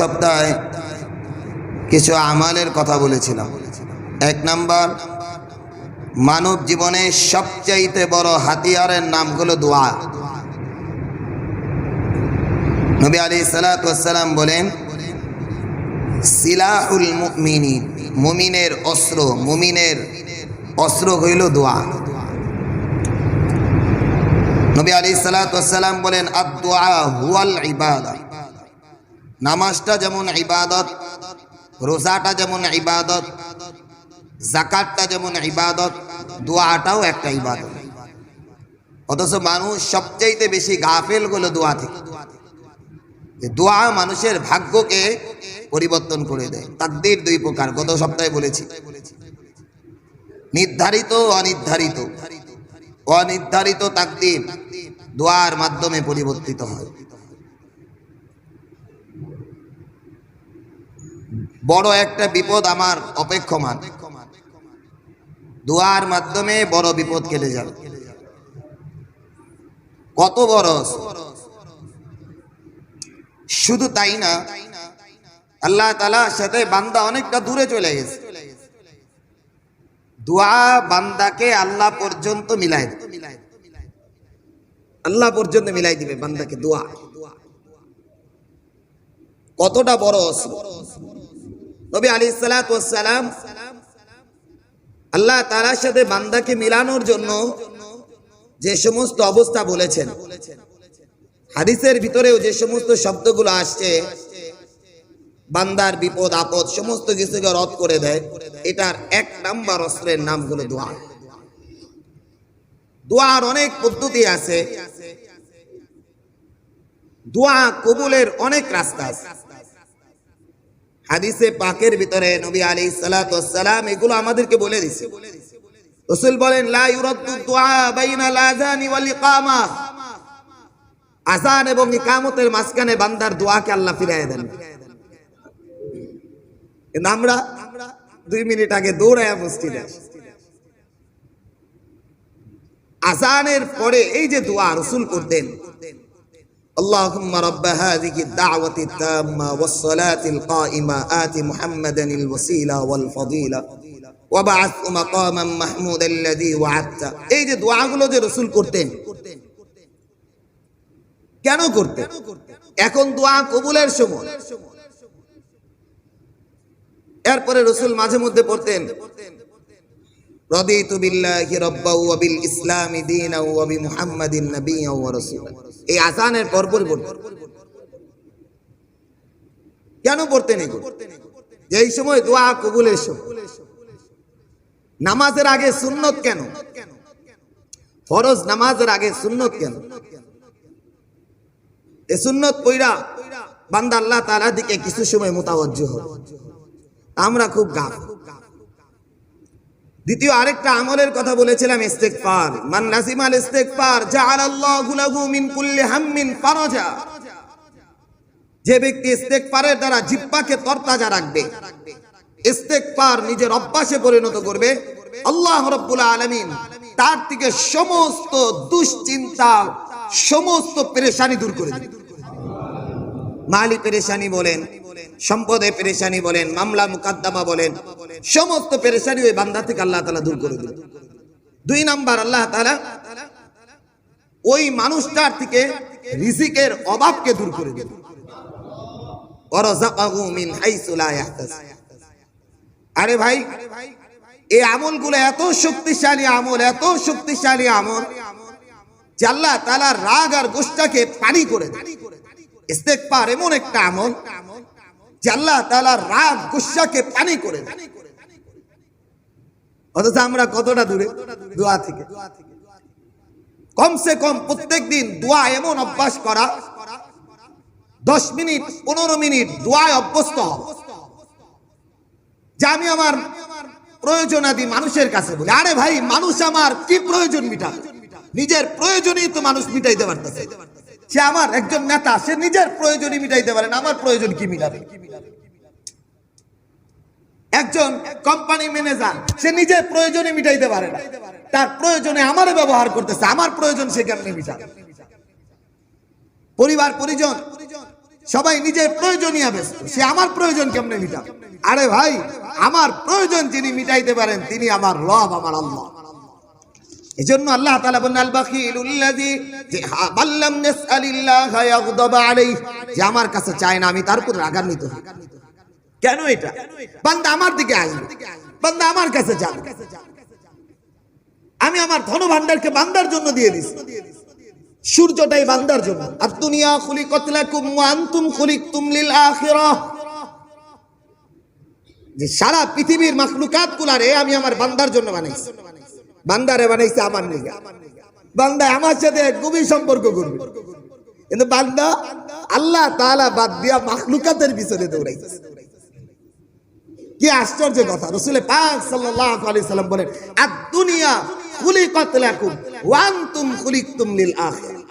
সপ্তাহে কিছু আমালের কথা বলেছিলাম। এক নাম্বার, মানব জীবনের সবচাইতে বড় হাতিয়ারের নাম হলো দোয়া। নবী আলী সালাতাম বলেন, সিলাহুল মুমিনিন মুমিনের অস্ত্র মুমিনের অস্ত্র হইল দোয়া। নবী আলী সালাতাম বলেন আদোয়া হুয়াল ইবাদত নামাজটা যেমন ইবাদত, রোজাটা যেমন ইবাদত জাকাতটা যেমন ইবাদত, দোয়াটাও একটা ইবাদত। অথচ মানুষ সবচাইতে বেশি গাফেল হলো দোয়া থেকে। দোয়া মানুষের ভাগ্যকে পরিবর্তন করে দেয়। তাকদির দুই প্রকার, গত সপ্তাহে বলেছি। নির্ধারিত, অনির্ধারিত। অনির্ধারিত তাকদির দোয়ার মাধ্যমে পরিবর্তিত হয়। বড় একটা বিপদ আমার অপেক্ষমান। দোয়ার মাধ্যমে বড় বিপদ কেটে যাবে। কত বড়? শুধু তাই না, আল্লাহ তালার সাথে বান্দা অনেকটা দূরে চলে গেছে। দোয়া বান্দাকে আল্লাহ পর্যন্ত মিলাই আল্লাহ পর্যন্ত মিলাই দিবে বান্দাকে দোয়া। কতটা বড়? অস্ত্র নবী আলী সালাম আল্লাহ তালার সাথে বান্দাকে মিলানোর জন্য যে সমস্ত অবস্থা বলেছেন। হাদিসের ভিতরেও যে সমস্ত শব্দগুলো আসছে, বান্দার বিপদ, আপদ, সমস্ত কিছুকে রদ করে দেয়, এটার এক নাম্বার অস্ত্রের নাম হলো দোয়া। দোয়ার অনেক পদ্ধতি আছে। দোয়া কবুলের অনেক রাস্তা আছে। হাদিসে পাকের ভিতরে নবী আলী সালাম এগুলো আমাদেরকে বলে দিছে। রসুল বলেন এবং ইকামতের মাঝখানে বান্দার দোয়াকে আল্লাহ ফিরাইয়া দেন। কিন্তু আমরা দুই মিনিট আগে দৌড়ায়া মসজিদে। আজানের পরে এই যে দোয়া রসুল করতেন اللهم رب هذه الدعوة التامة والصلاة القائمة آت محمدا الوسيلة والفضيلة وبعث مقاما محمودا الذي وعدته এই যে দোয়াগুলো যে রসুল করতেন কেন করতেন এখন দোয়া কবুলের সময় এরপরে রসুল মাঝে মধ্যে পড়তেন এই পর কেন পড়তেন এগুলো যে এই সময় দোয়া নামাজের আগে সুন্নত কেন? ফরজ নামাজের আগে সুন্নত কেন? এ সুন্নত পইরা বান্দা আল্লাহ দিকে কিছু সময় মোতাবজ্জ হয় আমরা খুব গাফ। দ্বিতীয় আরেকটা আমলের কথা বলেছিলাম, ইস্তেগফার। মান লাজিমাল ইস্তেগফার জাআলাল্লাহু লাহু মিন কুল্লি হাম্মিন ফারাজা। যে ব্যক্তি ইস্তেগফারের দ্বারা জিহ্বাকে তরতাজা রাখবে, ইস্তেগফার নিজের অভ্যাসে পরিণত করবে, আল্লাহ রাব্বুল আলামিন তার থেকে সমস্ত দুশ্চিন্তা, সমস্ত পেরেশানি দূর করে দিবে। মালি পেরেশানি বলেন সম্পদে পেরেশানি বলেন, মামলা মুকাদ্দামা বলেন সমস্ত পেরেশানি ওই বান্দা থেকে আল্লাহ তালা দূর করে দিল দুই নাম্বার, আল্লাহ তালা ওই মানুষটার থেকে রিজিকের অভাবকে দূর করে দিল। আরে ভাই এই আমলগুলো এত শক্তিশালী আমল, এত শক্তিশালী আমল আল্লাহ তালা রাগ আর গোষ্ঠাকে পানি করে দেয় এমন একটা আমল যে আল্লাহ তাআলা রাগ গুসাকে পানি করে দেয়। অথচ আমরা কতটা দূরে? দোয়া থেকে। কমসে কম প্রত্যেক দিন দোয়া এমন অভ্যাস করা, দশ মিনিট, পনেরো মিনিট দোয়ায় অভ্যস্ত যে আমি আমার প্রয়োজনাদি মানুষের কাছে বলি, আরে ভাই, মানুষ আমার কি প্রয়োজন মিটাবে নিজের প্রয়োজনই তো মানুষ মিটাইতে পারতেছে। সে আমার একজন নেতা, সে নিজের প্রয়োজনই মিটাইতে পারে না, আমার প্রয়োজন কি মিটাবে একজন কোম্পানি ম্যানেজার সে নিজের প্রয়োজনে মিটাইতে পারে না। তার প্রয়োজনে আমার ব্যবহার করতেছে, আমার প্রয়োজন সে কেমনে মিটাবে? পরিবার, পরিজন, সবাই নিজের প্রয়োজনীয় ব্যস্ত, সে আমার প্রয়োজন কেমনে মিটাবে? আরে ভাই, আমার প্রয়োজন যিনি মিটাইতে পারেন, তিনি আমার রব, আমার আল্লাহ। এই জন্য আল্লাহ তাআলা বলেন আল বাল্লাম আলাইহি, যে আমার কাছে চায় না, আমি তার উপর রাগান্বিত হই। কেন এটা? বান্দা আমার দিকে আসবে। বান্দা আমার কাছে যাবে। আমি আমার ধন ভান্ডারকে বান্দার জন্য দিয়ে দিছি। সূর্যটাই বান্দার জন্য। আর দুনিয়া খুলিকাত লাকুম ওয়া আনতুম খুলিকতুম লিল আখিরাহ যে সারা পৃথিবীর মাখলুকাত গুলারে আমি আমার বান্দার জন্য বানাইছি। বান্দারে বানাইছে আমার নিগা বান্দা আমার সাথে গভীর সম্পর্ক করবে। কিন্তু বান্দা আল্লাহ তাআলা বাদ দিয়া মাখলুকাতের পিছনে দৌড়াইছে। কি আশ্চর্য কথা। রসুল পাক সাল্লাল্লাহু আলাইহি সাল্লাম বলেন আর দুনিয়া খুলিকাত লাকুম ওয়া আনতুম খুলিকতুম লিল আখিরাহ।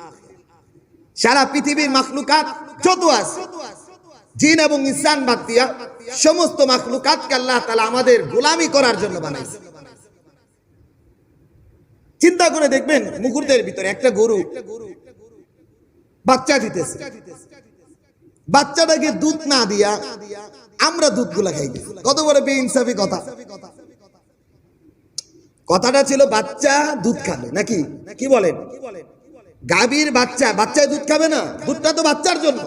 সারা পৃথিবীর মাখলুকাত যত আছে, জিন এবং ইনসান বাদ দিয়া সমস্ত মাখলুকাতকে আল্লাহ তাআলা আমাদের গোলামি করার জন্য বানাইছে। চিন্তা করে দেখবেন মুকুরদের ভিতরে একটা গরু বাচ্চা দিতেছে। বাচ্চাটাকে দুধ না দিয়া আমরা দুধগুলা খাই কত বড় বেইনসাফি কথা। কথাটা ছিল, বাচ্চা দুধ খাবে, নাকি? কি বলেন? গাভীর বাচ্চা বাচ্চায় দুধ খাবে না? দুধটা তো বাচ্চার জন্য।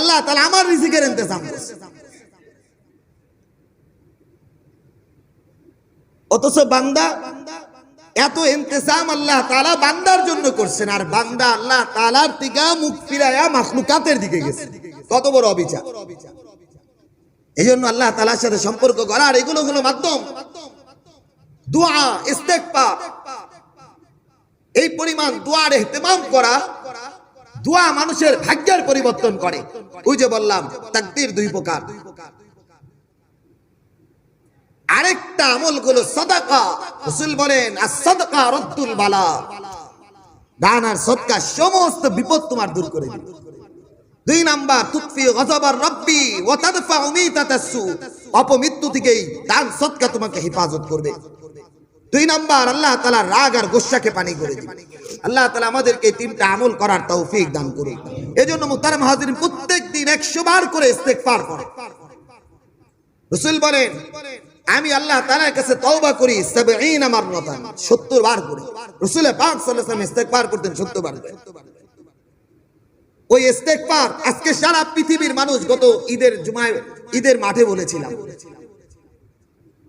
আল্লাহ তাহলে আমার রিজিকের করছে। অথচ বান্দা এত ইন্তেজাম আল্লাহ তাআলা বান্দার জন্য করছেন, আর বান্দা আল্লাহ তাআলার থেকে মুখ ফিরায়া মাখলুকাতের দিকে গেছে। কত বড় অবিচার। এই জন্য আল্লাহ তাআলার সাথে সম্পর্ক করার এগুলো হলো মাধ্যম। দোয়া, ইস্তেগফার। এই পরিমাণ দোয়ার ইহতিমাম করা, দোয়া মানুষের ভাগ্যের পরিবর্তন করে। ওই যে বললাম, তাকদীর দুই প্রকার। আরেকটা আমলগুলো সদাকা। রসুল বলেন আর সদকা রদ্দুল বালা। দান আর সদকা সমস্ত বিপদ তোমার দূর করে দুই নাম্বার তুতফি গজবার রব্বি। অপমৃত্যু দান সদকা তোমাকে হেফাজত করবে। দুই আল্লাহ তাআলা রাগ আর গোসাকে পানি করে দিবে। আল্লাহ তাআলা আমাদেরকে তিনটা আমল করার তৌফিক দান হাজিরিন প্রত্যেক দিন 100 বার করে করো আমি আল্লাহ তাআলার কাছে তওবা করি 70 মাররাতান 70 বার করে। করতেন 70 বার করে। ওই ইস্তেগফার আজকে সারা পৃথিবীর মানুষ গত ঈদের জুমায়, ঈদের মাঠে বলেছিলাম।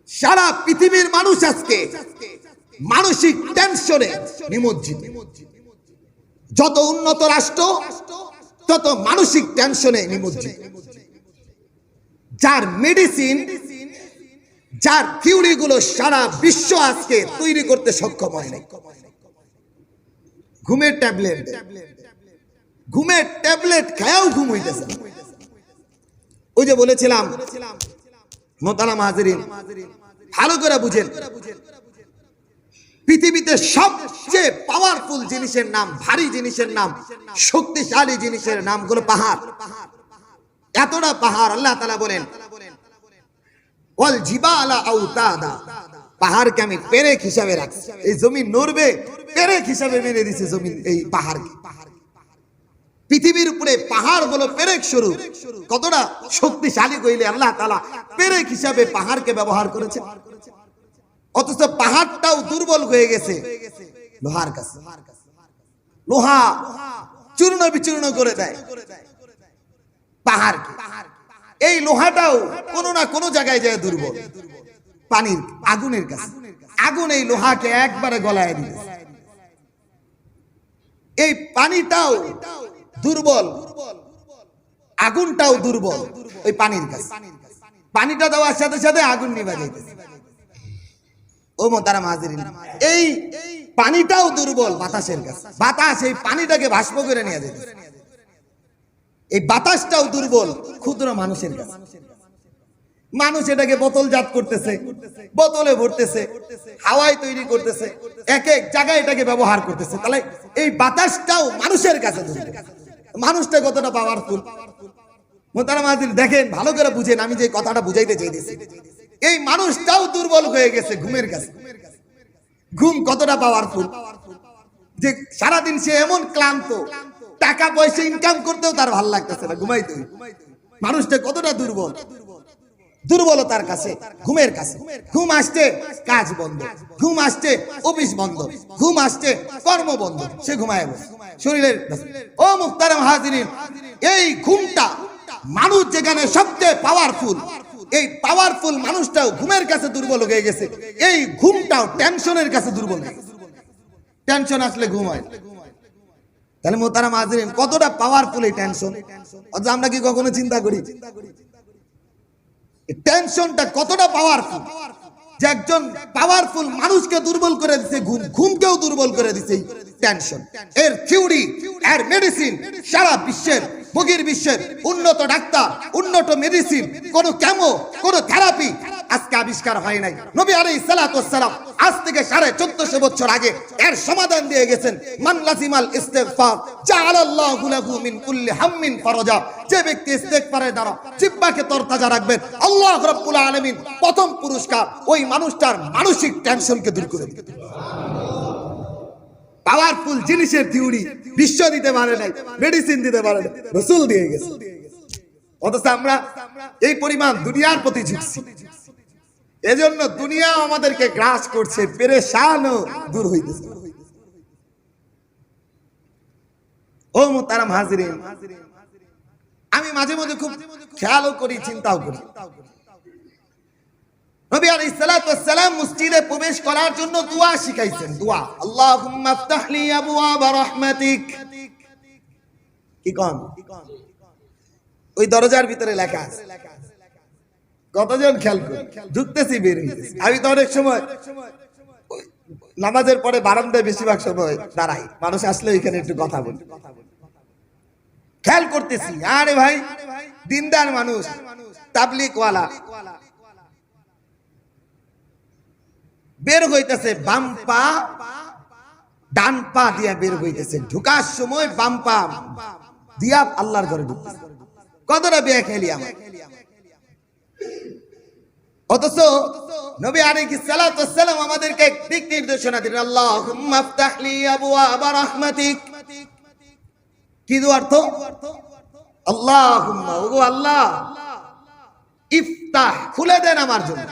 সারা পৃথিবীর মানুষ আজকে মানসিক টেনশনে নিমজ্জিত। যত উন্নত রাষ্ট্র, তত মানসিক টেনশনে নিমজ্জিত। যার মেডিসিন যার থিওরি গুলো সারা বিশ্ব আজকে তৈরি করতে সক্ষম হয় ঘুমের ট্যাবলেট ঘুমের ট্যাবলেট খায়াও ঘুম হইতেছে। ওই যে বলেছিলাম মোতারাম হাজিরিন ভালো করে বুঝেন। পৃথিবীতে সবচেয়ে পাওয়ারফুল জিনিসের নাম, ভারী জিনিসের নাম, শক্তিশালী জিনিসের নামগুলো পাহাড়। এতটা পাহাড় আল্লাহ তালা বলেন, ওয়াল জিবালা আউতাদা। পাহাড়কে আমি পেরেক হিসাবে রাখছি। এই জমি নড়বে, পেরেক হিসাবে মেনে দিছে জমিন, এই পাহাড়কে। পৃথিবীর উপরে পাহাড় হলো পেরেক স্বরূপ কতটা শক্তিশালী কইলে আল্লাহ তালা পেরেক হিসাবে পাহাড়কে ব্যবহার করেছে। অথচ পাহাড়টাও দুর্বল হয়ে গেছে লোহার কাছে। লোহা চূর্ণ বিচূর্ণ করে দেয় পাহাড় এই লোহাটাও কোনো না কোনো জায়গায় যায় দুর্বল। পানির আগুনের কাছে। আগুন এই লোহাকে একবারে গলায় দিবে। এই পানিটাও দুর্বল। আগুনটাও দুর্বল ওই পানির কাছে। পানিটা দেওয়ার সাথে সাথে আগুন নিভা যাইতেছে ও মোতারা মাহাজিরিন। এই পানিটাও দুর্বল বাতাসের কাছে। বাতাস, এই পানিটাকে ভাস্প করে নিয়ে যেতেছে এই বাতাসটাও দুর্বল ক্ষুদ্র মানুষের কাছে। মানুষ এটাকে বোতলজাত করতেছে, বোতলে ভরতেছে, হাওয়ায় তৈরি করতেছে, এক এক জায়গায় এটাকে ব্যবহার করতেছে। তাহলে এই বাতাসটাও মানুষের কাছে দুর্বল। মানুষটা কতটা পাওয়ারফুল মোতারা মাহাজির দেখেন, ভালো করে বুঝেন, আমি যে কথাটা বুঝাইতে চাইতেছি। এই মানুষটাও দুর্বল হয়ে গেছে ঘুমের কাছে। ঘুম কতটা পাওয়ারফুল যে সারাদিন সে এমন ক্লান্ত, টাকা পয়সা ইনকাম করতেও তার ভালো লাগতেছে না, ঘুমাইতে মানুষটা কতটা দুর্বল? দুর্বলতার কাছে, ঘুমের কাছে। ঘুম আসছে কাজ বন্ধ। ঘুম আসছে অফিস বন্ধ। ঘুম আসছে কর্ম বন্ধ। সে ঘুমায়। শরীরের ও মুক্তারাম হাজিরিন, এই ঘুমটা মানুষ যেখানে সবচেয়ে পাওয়ারফুল এই পাওয়ারফুল মানুষটাও ঘুমের কাছে দুর্বল হয়ে গেছে। এই ঘুমটাও টেনশনের কাছে দুর্বল হয়ে টেনশন আসলে ঘুম হয়। তাহলে মোতারাম হাজিরিন, কতটা পাওয়ারফুল এই টেনশন অথচ আমরা কি কখনো চিন্তা করি? টেনশনটা কতটা পাওয়ারফুল যে একজন পাওয়ারফুল মানুষকে দুর্বল করে দিছে, ঘুম, ঘুমকেও দুর্বল করে দিছে টেনশন এর থিওরি এর মেডিসিন সারা বিশ্বের, বগির বিশ্বের উন্নত ডাক্তার, উন্নত মেডিসিন কোন কেমো কোন থেরাপি আজকে আবিষ্কার হয় নাই। নবী সালাতু সালাম আজ থেকে সাড়ে চোদ্দশো বছর আগে এর সমাধান দিয়ে গেছেন। মান মিন হাম্মিন ফারাজা। যে ব্যক্তি জিহ্বাকে তরতাজা আল্লাহ প্রথম পুরস্কার ওই মানুষটার মানসিক টেনশনকে দূর করে পাওয়ারফুল জিনিসের থিওরি বিশ্ব দিতে পারে নাই, মেডিসিন দিতে পারে রসুল দিয়ে গেছে। অথচ আমরা এই পরিমাণ দুনিয়ার প্রতি ঝুঁকছি। এজন্য দুনিয়া আমাদেরকে গ্রাস করছে, পেরেশানও দূর হইতেছে। ও মোতারাম আমি মাঝে মাঝে খুব খেয়ালও করি, চিন্তাও করি। মসজিদে প্রবেশ করার জন্য দোয়া শিখাইছেন ওই দরজার ভিতরে লেখা কতজন খেয়াল করে? ঢুকতেছি, বের হইতেছি। আমি তো অনেক সময় নামাজের পরে বারান্দায় বেশিরভাগ সময় দাঁড়াই। মানুষ আসলে ওইখানে একটু কথা বলি। খেয়াল করতেছি, আরে ভাই, দিনদার মানুষ তাবলিক ওয়ালা বের হইতেছে, বাম পা, ডান পা দিয়া বের হইতেছে। ঢুকার সময় বাম পা দিয়া আল্লাহর ঘরে ঢুকতেছে। কতটা বিয়া খেলি আমার? অথচ নবী আলাইহিস সালাতু সালাম আমাদেরকে দিক নির্দেশনা দিলেন রাহমাতিক। কি অর্থ? আল্লাহ, ইফতাহ খুলে দেন আমার জন্য।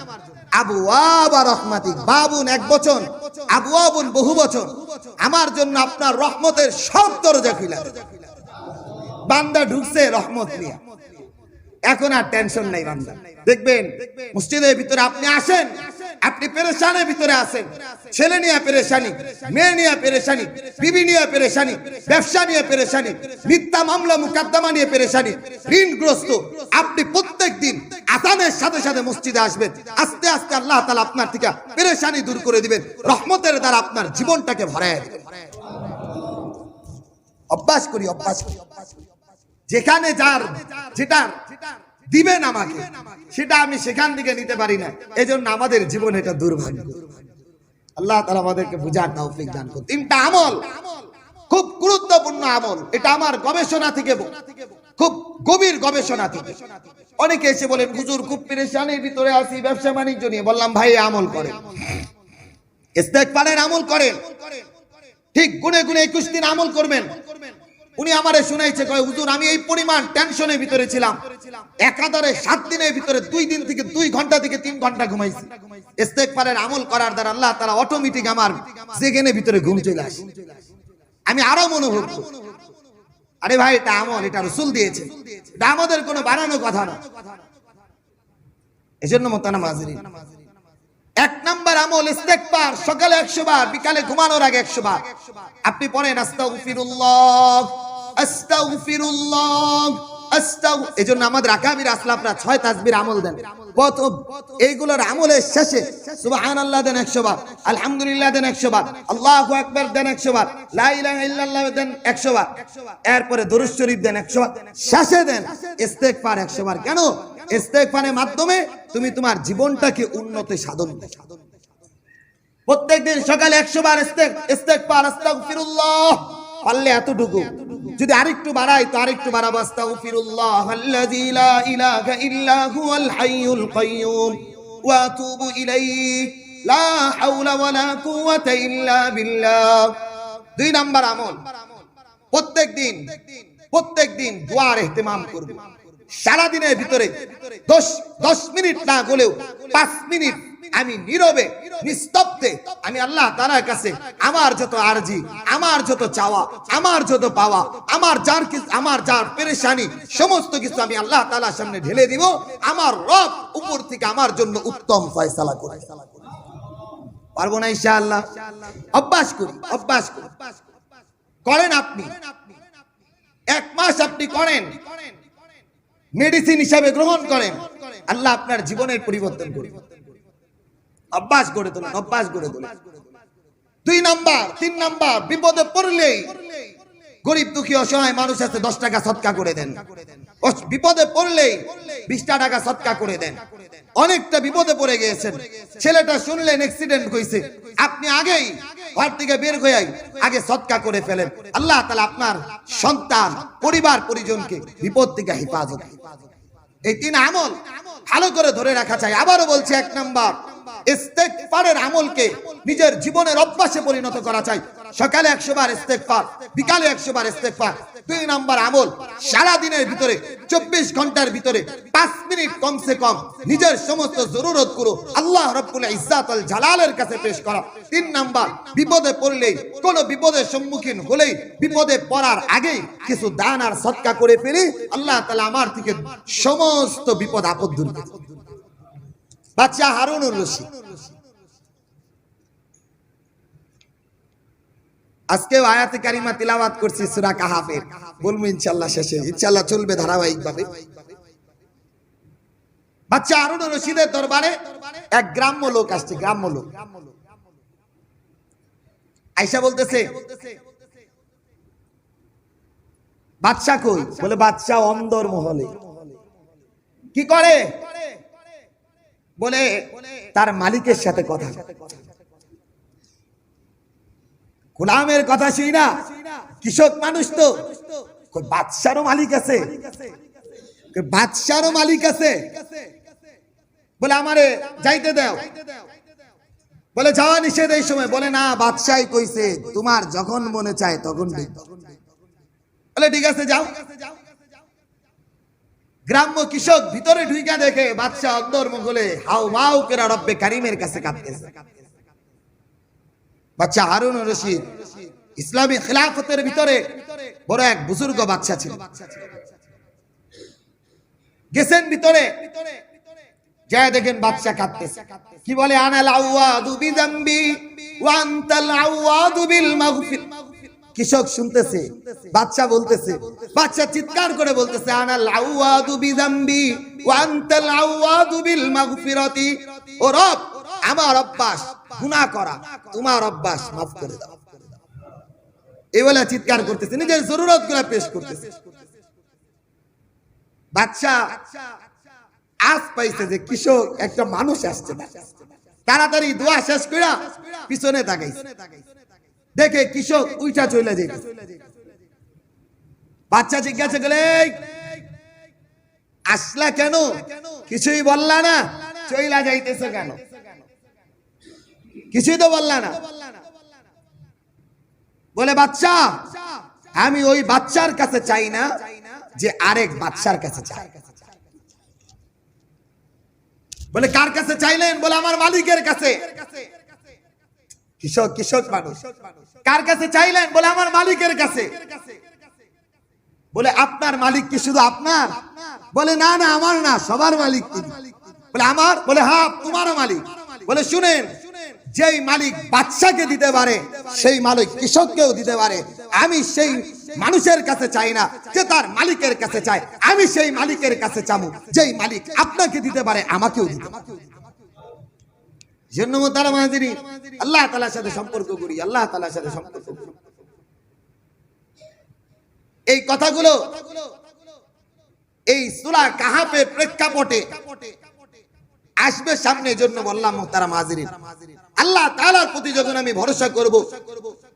বাবুন এক বচন আবু আবুন বহু বচন, আমার জন্য আপনার রহমতের সব দরজা বান্দা ঢুকছে রহমত নিয়ে। এখন আর টেনশন নাই, বান্দা। দেখবেন, মসজিদের ভিতরে আপনি আসেন, আপনি পেরেশানের ভিতরে আছেন ছেলে নিয়ে পেরেশানি, মেয়ে নিয়ে পেরেশানি, বিবি নিয়ে পেরেশানি, ব্যবসা নিয়ে পেরেশানি, মিথ্যা মামলা মুকদ্দমা নিয়ে পেরেশানি, ঋণগ্রস্ত, আপনি প্রত্যেক দিন আসানের সাথে সাথে মসজিদে আসবেন। আস্তে আস্তে আল্লাহ তাআলা আপনার থেকে পেরেশানি দূর করে দিবেন, রহমতের দ্বারা আপনার জীবনটাকে ভরায় দিবেন। অভ্যাস করি অভ্যাস করি। যেখানে যার যেটা দিবেন আমাকে। সেটা আমি সেখান থেকে নিতে পারি না। এজন্য আমাদের জীবন এটা দুর্ভাগ্য। আল্লাহ তাআলা আমাদেরকে বুঝার তৌফিক দান করুন। তিনটা আমল। খুব গুরুত্বপূর্ণ আমল। এটা আমার গবেষণা থেকে খুব গভীর গবেষণা থেকে। অনেকে এসে বলেন, হুজুর, খুব পেরেশানির ভিতরে আছি, ব্যবসা বাণিজ্য নিয়ে। বললাম, ভাই আমল করেন। ইস্তেগফারের আমল করেন। ঠিক গুনে গুনে একুশ দিন আমল করবেন। উনি আমারে শুনাইছে, কয়, হুজুর, আমি এই পরিমাণ টেনশনের ভিতরে ছিলাম। একাধারে সাত দিনের ভিতরে দুই দিন থেকে দুই ঘণ্টা থেকে তিন ঘণ্টা ঘুমাইছি। ইস্তেগফারের আমল করার দ্বারা আল্লাহ তারা অটোমেটিক আমার জেগেনের ভিতরে ঘুম চলে আসে। আমি আরও মনোভব করি। আরে ভাই, এটা আমল, এটা রসুল দিয়েছে। এটা আমাদের কোনো বানানো কথা না। এজন্য মতানা মাঝরি এক নাম্বার আমল ইস্তেগফার, সকালে 100 বার, বিকালে ঘুমানোর আগে 100 বার। আপনি পড়েন, আস্তাগফিরুল্লাহ। আস্তাগফিরুল্লাহ, আস্তাগ, এজন্য আমাদের আকাবির আসলাফরা ছয় তাসবির আমল দেন। প্রথম, এইগুলোর আমলের শেষে, সুবহানাল্লাহ দেন 100 বার, আলহামদুলিল্লাহ দেন 100 বার, আল্লাহু আকবার দেন 100 বার, লা ইল্লাল্লাহ দেন 100 বার, এরপরে শরীফ দেন 100 বার, শেষে দেন 100 বার। কেন? মাধ্যমে তুমি তোমার জীবনটাকে উন্নতি সাধন করো। প্রত্যেকদিন সকালে একশো বার ইস্তেক- আস্তাগফিরুল্লাহ, পারলে এতটুকু। যদি আরেকটু বাড়াই, তো আরেকটু বাড়াবো, আস্তাগফিরুল্লাহ, আল্লাযী লা ইলাহা হাইয়ুল ওয়া ইলাইহি, লা হাওলা ওয়ালা কুওয়াতা ইল্লা বিল্লাহ। দুই নাম্বার আমল, প্রত্যেক দিন প্রত্যেক দিন দোয়ার এহতেমাম করব। সারা দিনের ভিতরে দশ দশ মিনিট না গলেও পাঁচ মিনিট আমি নীরবে, নিস্তব্ধে, আমি আল্লাহ তাআলার কাছে আমার যত আরজি, আমার যত চাওয়া, আমার যত পাওয়া, আমার যার আমার যার পেরেশানি, সমস্ত কিছু আমি আল্লাহ তাআলার সামনে ঢেলে দিব, আমার রব উপর থেকে আমার জন্য উত্তম ফয়সালা করে পারব না ইনশাআল্লাহ? অভ্যাস করি অভ্যাস করি। করেন আপনি। এক মাস আপনি করেন। মেডিসিন হিসাবে গ্রহণ করেন। আল্লাহ আপনার জীবনের পরিবর্তন করবে। অভ্যাস করে তোলেন অভ্যাস করে তোলেন। দুই নাম্বার, তিন নাম্বার, বিপদে পড়লেই গরিব দুঃখী অসহায় মানুষ আছে, দশ টাকা সৎকা করে দেন। বিপদে পড়লেই বিশটা টাকা সৎকা করে দেন। অনেকটা বিপদে পড়ে গিয়েছেন। ছেলেটা শুনলেন অ্যাক্সিডেন্ট হয়েছে আপনি আগেই ঘর থেকে বের হয়ে আগে সৎকা করে ফেলেন। আল্লাহ তালা আপনার সন্তান, পরিবার, পরিজনকে বিপদ থেকে হেফাজত। এই তিন আমল ভালো করে ধরে রাখা চাই। আবারও বলছি এক নাম্বার ইস্তেকফারের আমলকে নিজের জীবনের অভ্যাসে পরিণত করা চাই। সকালে একশো বার ইস্তেগফার, বিকালে একশো বার ইস্তেগফার। দুই নাম্বার আমল, সারা দিনের ভিতরে, চব্বিশ ঘণ্টার ভিতরে, পাঁচ মিনিট কমসে কম নিজের সমস্ত জরুরতগুলো আল্লাহ রব্বুল ইজ্জাত আল জালালের কাছে পেশ করা। তিন নাম্বার, বিপদে পড়লেই কোন বিপদের সম্মুখীন হলেই বিপদে পড়ার আগেই কিছু দান আর সৎকা করে ফেলে। আল্লাহ তালা আমার থেকে সমস্ত বিপদ আপদ দূর। বাচ্চা হারুনুর রশিদ। আজকে আয়াতে কারিমা তিলাওয়াত করছি সূরা কাহাফের। বলব ইনশাআল্লাহ শেষে। ইনশাআল্লাহ চলবে ধারাবাহিক ভাবে বাচ্চা হারুনুর রশিদের দরবারে এক গ্রাম্য লোক আসছে, গ্রাম্য লোক। আয়সা বলতেছে, বাচ্চা কই? বলে, বাচ্চা অন্দর মহলে। কি করে? বলে, তার মালিকের সাথে কথা। গোলামের কথা শুই না? কৃষক মানুষ তো। বাদশারও মালিক আছে। বাদশারও মালিক আছে। বলে আমারে যাইতে দাও। বলে যাওয়া নিষেধ এই সময়। বলে, না, বাদশাই কইছে, তোমার যখন মনে চায় তখন বলে, ঠিক আছে, যাও। গ্রাম্য কৃষক ভিতরে ঢুইকা দেখে বাদশাহ অন্দর মহলে হাউ মাউ করে রব্বে কারিমের কাছে কাঁদতেছে। বাচ্চা হারুন রশিদ। ইসলামী খিলাফতের ভিতরে বড় এক বুজুর্গ বাচ্চা ছিল। গেছেন ভিতরে। যায় দেখেন বাচ্চা কাঁদতেছে। কি বলে? আনাল আওয়াদু বিযামবি ওয়া আনতাল আওয়াদু বিল মাগফির। কৃষক শুনতেছে, বাচ্চা বলতেছে, বাচ্চা চিৎকার করে বলতেছে, আনাল আওয়াদু বিযামবি ওয়া আনতাল আওয়াদু বিল মাগফিরাতি। ও রব আমার অভ্যাস গুনাহ করা তোমার অভ্যাস মাফ করে দাও। এই বলে চিৎকার করতেছে নিজের জরুরতগুলা পেশ করতেছে। বাচ্চা আজ পাইছে যে কৃষক একটা মানুষ আসছে তাড়াতাড়ি দোয়া শেষ কইরা পিছনে তাকাইছে। দেখে কৃষক উইটা চলে যাইতে বাচ্চা জিজ্ঞাসা করলে "এই, আসলা কেন? কিছুই বললা না। চইলা যাইতেছে কেন? কিছুই তো বললা না। বলে, বাচ্চা, আমি ওই বাচ্চার কাছে চাই না যে আরেক বাচ্চার কাছে চাই বলে, কার কাছে চাইলেন? বলে, আমার মালিকের কাছে। কৃষক কৃষক মানুষ। কার কাছে চাইলেন? বলে, আমার মালিকের কাছে। বলে, আপনার মালিক কি শুধু আপনার? বলে, না না, আমার না, সবার মালিক বলে, আমার? বলে হ্যাঁ তোমারও মালিক। বলে, শুনেন যেই মালিক বাচ্চাকে দিতে পারে, সেই মালিক কৃষককেও দিতে পারে। আমি সেই মানুষের কাছে চাই না যে তার মালিকের কাছে চায়। আমি সেই মালিকের কাছে চাবো যেই মালিক আপনাকে দিতে পারে, আমাকেও দিতে জন্য তারা মাহাজিরি, আল্লাহ তালার সাথে সম্পর্ক করি, আল্লাহ তালার সাথে সম্পর্ক করি। এই কথাগুলো, এই সুরা কাহাপের প্রেক্ষাপটে আসবে সামনে জন্য বললাম তারা মাহাজিরিন আল্লাহ তালার প্রতি যখন আমি ভরসা করব,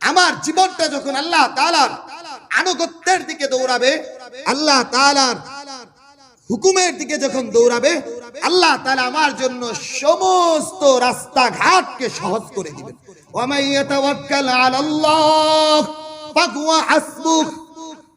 আমার জীবনটা যখন আল্লাহ তালার আনুগত্যের দিকে দৌড়াবে, আল্লাহ তালার হুকুমের দিকে যখন দৌড়াবে, আল্লাহ তাআলা আমার জন্য সমস্ত রাস্তাঘাটকে সহজ করে দিবেন।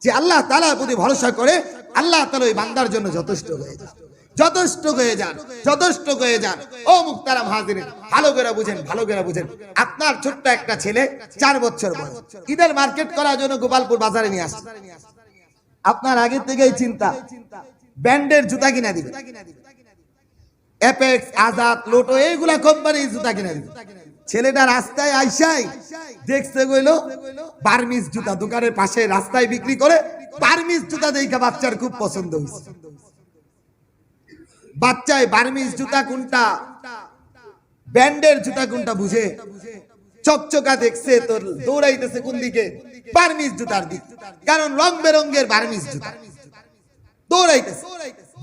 যে আল্লাহ তালার প্রতি ভরসা করে, আল্লাহ তালা ওই বান্দার জন্য যথেষ্ট হয়ে যান যথেষ্ট হয়ে যান, যথেষ্ট হয়ে যান। ও মুক্তারাম হাজির, ভালো করে বুঝেন, ভালো করে বুঝেন। আপনার ছোট্ট একটা ছেলে চার বছর বয়স। ঈদের মার্কেট করার জন্য গোপালপুর বাজারে নিয়ে আসছে? আপনার আগে থেকেই চিন্তা ব্যান্ডের জুতা কিনা দিবে। অ্যাপেক্স আজাদ লোটো এইগুলা কোম্পানির জুতা কিনা দিবে। ছেলেটা রাস্তায় আইসাই দেখতে গইল বার্মিস জুতা দোকানের পাশে রাস্তায় বিক্রি করে বার্মিস জুতা দেখে বাচ্চার খুব পছন্দ হয়েছে বাচ্চায় বার্মিস জুতা কোনটা? ব্যান্ডের জুতা কোনটা বুঝে? চকচকা দেখছে তো দৌড়াইতেছে কোন দিকে? বার্মিস জুতার দিক। কারণ রং বেরঙ্গের বার্মিস জুতা। দৌড়াইতেছে।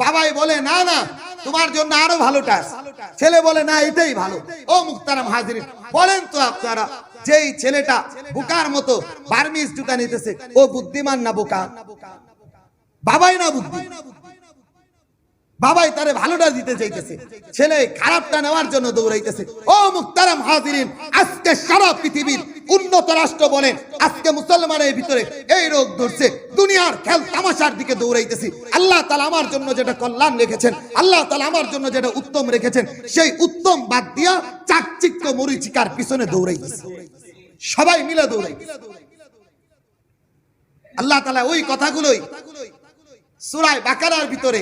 বাবাই বলে, না না, তোমার জন্য আরও ভালোটা। ছেলে বলে, না, এটাই ভালো। ও মুক্তারাম হাজির বলেন তো আপনারা, যেই ছেলেটা বোকার মতো বার্মিস জুতা নিতেছে, ও বুদ্ধিমান না বোকা? বাবাই না বুদ্ধি বাবাই তারে ভালোটা দিতে চাইতেছে। ছেলে খারাপটা নেওয়ার জন্য দৌড়াইতেছে। ও মুক্তারাম হাজিরিন, আজকে সারা পৃথিবীর উন্নত রাষ্ট্র বলেন আজকে মুসলমানের ভিতরে এই রোগ ধরছে। দুনিয়ার খেল তামাশার দিকে দৌড়াইতেছি। আল্লাহ তালা আমার জন্য যেটা কল্যাণ রেখেছেন, আল্লাহ তালা আমার জন্য যেটা উত্তম রেখেছেন, সেই উত্তম বাদ দিয়া চাকচিক্য মরিচিকার পিছনে দৌড়াইতেছে। সবাই মিলে দৌড়াই আল্লাহ তালা ওই কথাগুলোই সুরায় বাকারার ভিতরে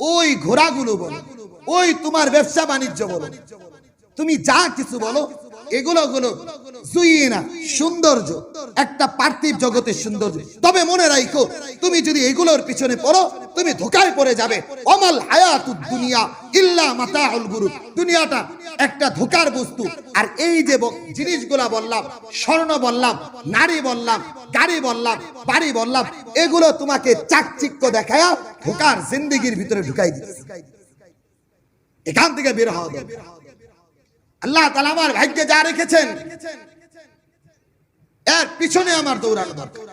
ওই ঘোড়াগুলো বলো ওই তোমার ব্যবসা বাণিজ্য বলো। তুমি যা কিছু বলো এগুলো গুলো জুইনা সৌন্দর্য। একটা পার্থিব জগতের সৌন্দর্য। তবে মনে রাখো তুমি যদি এগুলোর পিছনে পড়ো, তুমি ধোকায় পড়ে যাবে। অমাল হায়াতুদ দুনিয়া ইল্লা মাতাউল গুরু দুনিয়াটা একটা ধোকার বস্তু। আর এই যে জিনিসগুলা বললাম, স্বর্ণ বললাম, নারী বললাম, গাড়ি বললাম, বাড়ি বললাম, এগুলো তোমাকে চাকচিক্য দেখায়া ধোকার জিন্দিগির ভিতরে ঢুকাই দিতেছে। এখান থেকে বের হওয়া। আল্লাহ তালা আমার ভাগ্যে যা রেখেছেন এর পিছনে আমার দৌড়ানো দরকার।